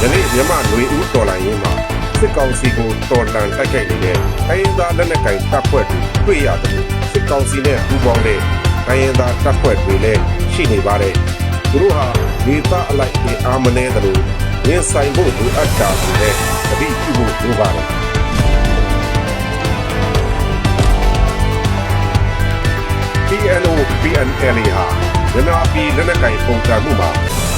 ယနေ့မြန်မာຫນွေဦးတော်လိုင်းရင်မှာစစ်ကောင်စီကိုတော်လှန်တိုက်ခိုက်နေတဲ့တိုင်းရင်းသားလက်နက်ကိုင်တပ်ဖွဲ့တွေတွေ့ရတယ်စစ်ကောင်စီနဲ့ပူးပေါင်းတဲ့တိုင်းရင်းသားတပ်ဖွဲ့တွေလည်းရှိနေပါတယ်သူတို့ဟာဒေသအလိုက်အင်အားမနည်းသလိုရင်ဆိုင်ဖို့လိုအပ်တာတွေလည်းတတိပြုဖို့လိုပါတယ် PNO PNL ဟာမြန်မာပြည်လက်နက်ကိုင်ပုံစံမှုမှာ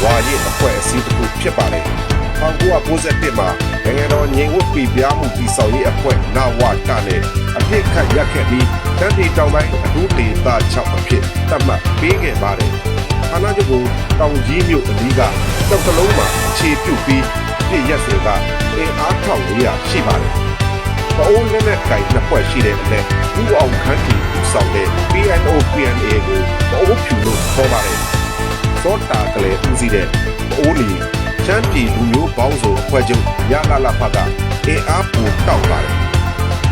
ဝါရစ်အဖွဲ့အစည်းတစ်ခုဖြစ်ပါတယ်။ 1991မှာနိုင်ငံတော်ငြိမ်ဝတ်ပြည်ပြားမှုတည်ဆောက်ရေးအဖွဲ့နဝတနဲ့အပြစ်ခတ်ရက်ခဲ့ပြီးတန်တီတောင်ပိုင်းအထူးဒေသ6အဖြစ်သတ်မှတ်ပေးခဲ့ပါတယ်။ဌာနချုပ်ကိုတောင်ကြီးမြို့အနီးကတောက်တလုံးမှာအခြေပြုပြီးပြည်ရက်စင်ကအင်အားထောက်400ရှိပါတယ်။ပအိုးလက်နဲ့ကိုင်နှစ်ဖွဲ့ရှိတဲ့အနဲ့ဥအောင်ခန်းတီဥဆောင်တဲ့ PNO PNA ကိုပအိုးဖြူလို့ခေါ်ပါတယ်။သောတာကလေးဦးစီးတဲ့ပအိုးလီ ချမ်းပြည်လူမျိုးပေါင်းစုံအဖွဲ့ချုပ်ရလာလာဖကအင်အားပူတောက်ပါတယ်။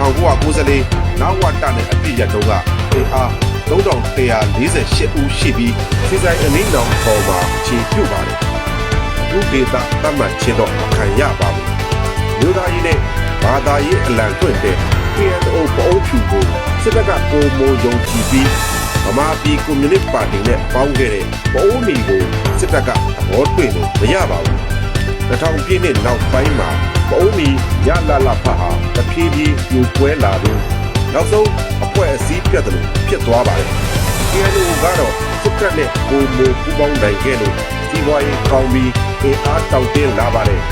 1994နောက်ဝတ္တနဲ့အပြည့်ရတုံးကအင်အား3148ဦးရှိပြီးစီဆိုင်အနည်းနောင်ပေါ်မှာခြေပြုတ်ပါတယ်။အခုဒေတာတတ်မှတ်ခြင်းတော့မခံရပါဘူး။မြို့သားရေးနဲ့ဘာသာရေးအလံတွင့်တဲ့ PNO ပအုပ်ဖြူကိုစစ်တပ်ကပုံမိုယုံကြည်ပြီးဗမာပြည်ကွန်မြူနစ်ပါတီနဲ့ပေါင်းခဲ့တဲ့ပအုပ်မီကိုစစ်တပ်ကသဘောတွေ့လို့မရပါဘူး 2000ပြည့်နှစ်နောက်ပိုင်းမှာပအုပ်မီရလာလာဖတ်ဟာတဖြည်းဖြည်းပြိုကွဲလာပြီးနောက်ဆုံးအဖွဲ့အစည်းပြတ်တယ်လို့ဖြစ်သွားပါတယ် PNO ကတော့စစ်တပ်နဲ့ပုံမိုပူးပေါင်းနိုင်ခဲ့လို့ဒီဘွားရေးကောင်းပြီးအင်အားတောင့်တင်းလာပါတယ်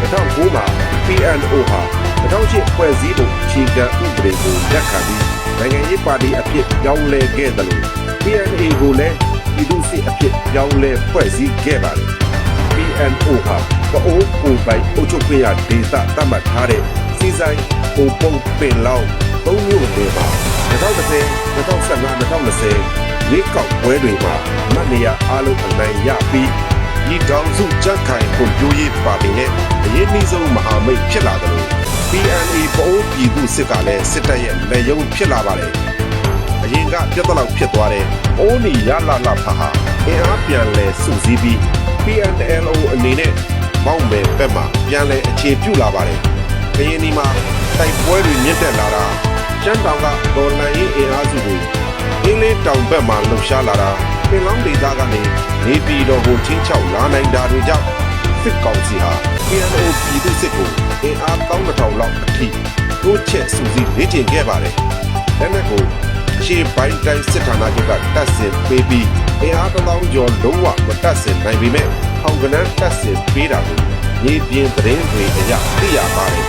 2009မှာ PNO ဟာ2008ဖွဲ့စည်းပုံအခြေခံဥပဒေကိုလက်ခံပြီးနိုင်ငံရေးပါတီအဖြစ်ပြောင်းလဲခဲ့တယ်လို့ PNA ကိုလည်းပြည်သူ့စစ်အဖြစ်ပြောင်းလဲဖွဲ့စည်းခဲ့ပါတယ်။ PNO ဟာ ပအိုးကိုယ်ပိုင်အုပ်ချုပ်ခွင့်ရဒေသသတ်မှတ်ထားတဲ့စီဆိုင်ပုံပုံပင်လောင်းသုံးမျိုးတွေမှာ2010 2015 2020လေးကောက်ပွဲတွေမှာမတ်နေရအားလုံးအနိုင်ရပြီးဒီတောင်စုကြက်ခိုင်ကိုပြိုးရေးပါတီနဲ့အရေးနှီးဆုံးမဟာမိတ်ဖြစ်လာတယ်လို့ PNA ပအိုးပြည်သူစစ်ကလည်းစစ်တပ်ရဲ့လက်ရုံးဖြစ်လာပါတယ်။အရင်ကပြတ်တော့လောက်ဖြစ်သွားတဲ့အိုးနီရလာလာဖဟာအင်အားပြန်လဲစုစည်းပြီး PNLO အနေနဲ့မောက်မယ် ဘက်မှာပြန်လဲအခြေပြုလာပါတယ်။ခရင်ဒီမှာတိုက်ပွဲတွေမြင့်တက်လာတာကျန်းတောင်ကဒေါ်လန်ရေးအင်အားစုတွေအင်းလေးတောင်ဘက်မှာလှုပ်ရှားလာတာပင်လောင်းဒေသကနေနေပြည်တော်ကိုချင်းချောက်လာနိုင်တာတွေကြောင့်စစ်ကောင်စီဟာ PNO ပြည်သူစစ်ကိုအင်အား12000လောက်အထိတိုးချက်စုစည်းလေ့ကျင့်ခဲ့ပါတယ်။လက်နက်ကိုအရှိပိုင်းတိုင်းစစ်ဌာနချုပ်ကတပ်ဆင်ပေးပြီးအင်အား1000ကျော်လုံးဝမတပ်ဆင်နိုင်ပေမဲ့ထောင်ကနန်းတပ်ဆင်ပေးတာကို မြေပြင်သတင်းတွေအရသိရပါတယ်